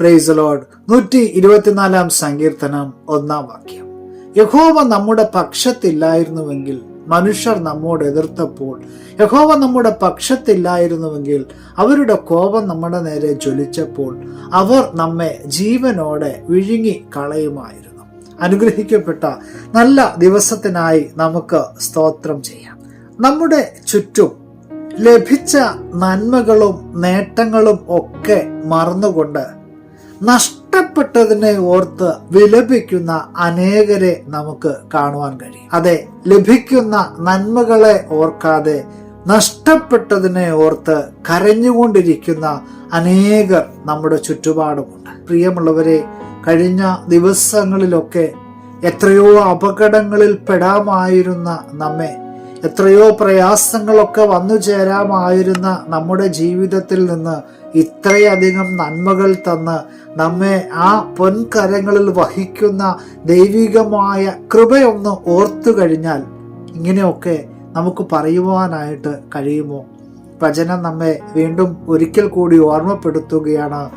Price load നൂറ്റി ഇരുപത്തിനാലാം സങ്കീർത്തനം ഒന്നാം വാക്യം. യഹോവ നമ്മുടെ പക്ഷത്തില്ലായിരുന്നുവെങ്കിൽ മനുഷ്യർ നമ്മോട് എതിർത്തപ്പോൾ യഹോവ നമ്മുടെ പക്ഷത്തില്ലായിരുന്നുവെങ്കിൽ അവരുടെ കോപം നമ്മുടെ നേരെ ജ്വലിച്ചപ്പോൾ അവർ നമ്മെ ജീവനോടെ വിഴുങ്ങി കളയുമായിരുന്നു. അനുഗ്രഹിക്കപ്പെട്ട നല്ല ദിവസത്തിനായി നമുക്ക് സ്തോത്രം ചെയ്യാം. നമ്മുടെ ചുറ്റും ലഭിച്ച നന്മകളും നേട്ടങ്ങളും ഒക്കെ മറന്നുകൊണ്ട് നഷ്ടപ്പെട്ടതിനെ ഓർത്ത് വിലപിക്കുന്ന അനേകരെ നമുക്ക് കാണുവാൻ കഴിയും. അതെ ലഭിക്കുന്ന നന്മകളെ ഓർക്കാതെ നഷ്ടപ്പെട്ടതിനെ ഓർത്ത് കരഞ്ഞുകൊണ്ടിരിക്കുന്ന അനേകർ നമ്മുടെ ചുറ്റുപാടുമുണ്ട്. പ്രിയമുള്ളവരെ കഴിഞ്ഞ ദിവസങ്ങളിലൊക്കെ എത്രയോ അപകടങ്ങളിൽ പെടാമായിരുന്ന നമ്മെ എത്രയോ പ്രയാസങ്ങളൊക്കെ വന്നു ചേരാമായിരുന്ന നമ്മുടെ ജീവിതത്തിൽ നിന്ന് ഇത്രയധികം നന്മകൾ തന്ന് നമ്മെ ആ പൊൻകരങ്ങളിൽ വഹിക്കുന്ന ദൈവികമായ കൃപയൊന്ന് ഓർത്തു കഴിഞ്ഞാൽ ഇങ്ങനെയൊക്കെ നമുക്ക് പറയുവാനായിട്ട് കഴിയുമോ? വചനം നമ്മെ വീണ്ടും ഒരിക്കൽ കൂടി ഓർമ്മപ്പെടുത്തുകയാണ്.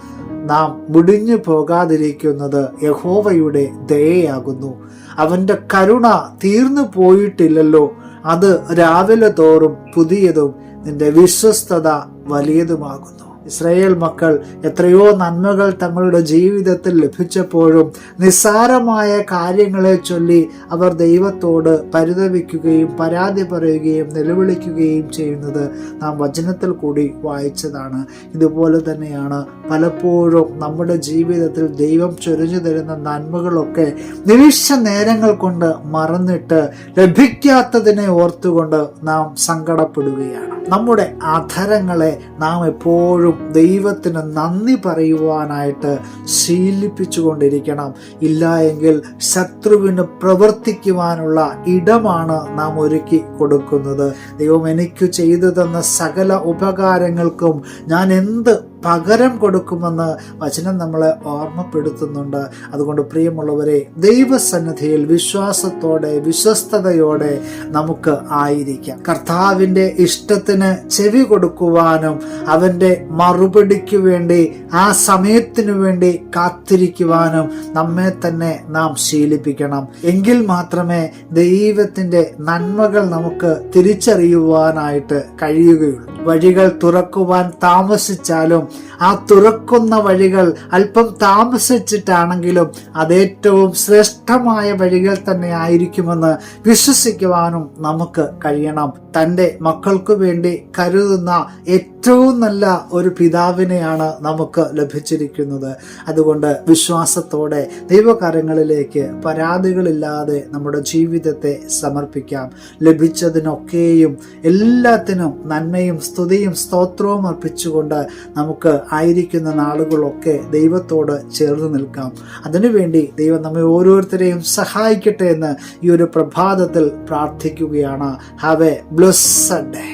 നാം മുടിഞ്ഞു പോകാതിരിക്കുന്നത് യഹോവയുടെ ദയയാകുന്നു. അവന്റെ കരുണ തീർന്നു പോയിട്ടില്ലല്ലോ. അത് രാവിലെ തോറും പുതിയതും നിന്റെ വിശ്വസ്തത വലിയതുമാകുന്നു. ഇസ്രായേൽ മക്കൾ എത്രയോ നന്മകൾ തങ്ങളുടെ ജീവിതത്തിൽ ലഭിച്ചപ്പോഴും നിസ്സാരമായ കാര്യങ്ങളെ ചൊല്ലി അവർ ദൈവത്തോട് പരിതപിക്കുകയും പരാതി പറയുകയും നിലവിളിക്കുകയും ചെയ്യുന്നത് നാം വചനത്തിൽ കൂടി വായിച്ചതാണ്. ഇതുപോലെ തന്നെയാണ് പലപ്പോഴും നമ്മുടെ ജീവിതത്തിൽ ദൈവം ചൊരിഞ്ഞു തരുന്ന നന്മകളൊക്കെ നിമിഷ നേരങ്ങൾ കൊണ്ട് മറന്നിട്ട് ലഭിക്കാത്തതിനെ ഓർത്തുകൊണ്ട് നാം സങ്കടപ്പെടുകയാണ്. നമ്മുടെ അധരങ്ങളെ നാം എപ്പോഴും ദൈവത്തിന് നന്ദി പറയുവാനായിട്ട് ശീലിപ്പിച്ചുകൊണ്ടിരിക്കണം. ഇല്ല എങ്കിൽ ശത്രുവിന് പ്രവർത്തിക്കുവാനുള്ള ഇടമാണ് നാം ഒരുക്കി കൊടുക്കുന്നത്. ദൈവം എനിക്ക് ചെയ്തു തന്ന സകല ഉപകാരങ്ങൾക്കും ഞാൻ എന്ത് പകരം കൊടുക്കുമെന്ന് വചനം നമ്മളെ ഓർമ്മപ്പെടുത്തുന്നുണ്ട്. അതുകൊണ്ട് പ്രിയമുള്ളവരെ ദൈവസന്നിധിയിൽ വിശ്വാസത്തോടെ വിശ്വസ്തയോടെ നമുക്ക് ആയിരിക്കാം. കർത്താവിന്റെ ഇഷ്ടത്തിന് ചെവി കൊടുക്കുവാനും അവന്റെ മറുപടിക്ക് വേണ്ടി ആ സമയത്തിനു വേണ്ടി കാത്തിരിക്കുവാനും നമ്മെ തന്നെ നാം ശീലിപ്പിക്കണം. എങ്കിൽ മാത്രമേ ദൈവത്തിന്റെ നന്മകൾ നമുക്ക് തിരിച്ചറിയുവാനായിട്ട് കഴിയുകയുള്ളൂ. വഴികൾ തുറക്കുവാൻ താമസിച്ചാലും ആ തുറക്കുന്ന വഴികൾ അല്പം താമസിച്ചിട്ടാണെങ്കിലും അതേറ്റവും ശ്രേഷ്ഠമായ വഴികൾ തന്നെ ആയിരിക്കുമെന്ന് വിശ്വസിക്കുവാനും നമുക്ക് കഴിയണം. തന്റെ മക്കൾക്കു വേണ്ടി കരുതുന്ന ഏറ്റവും നല്ല ഒരു പിതാവിനെയാണ് നമുക്ക് ലഭിച്ചിരിക്കുന്നത്. അതുകൊണ്ട് വിശ്വാസത്തോടെ ദൈവകാര്യങ്ങളിലേക്ക് പരാതികളില്ലാതെ നമ്മുടെ ജീവിതത്തെ സമർപ്പിക്കാം. ലഭിച്ചതിനൊക്കെയും എല്ലാത്തിനും നന്മയും സ്തുതിയും സ്തോത്രവും അർപ്പിച്ചുകൊണ്ട് നമുക്ക് ആയിരിക്കുന്ന നാളുകളൊക്കെ ദൈവത്തോട് ചേർന്ന് നിൽക്കാം. അതിനുവേണ്ടി ദൈവം നമ്മെ ഓരോരുത്തരെയും സഹായിക്കട്ടെ എന്ന് ഈ ഒരു പ്രഭാതത്തിൽ പ്രാർത്ഥിക്കുകയാണ്. Have A blessed day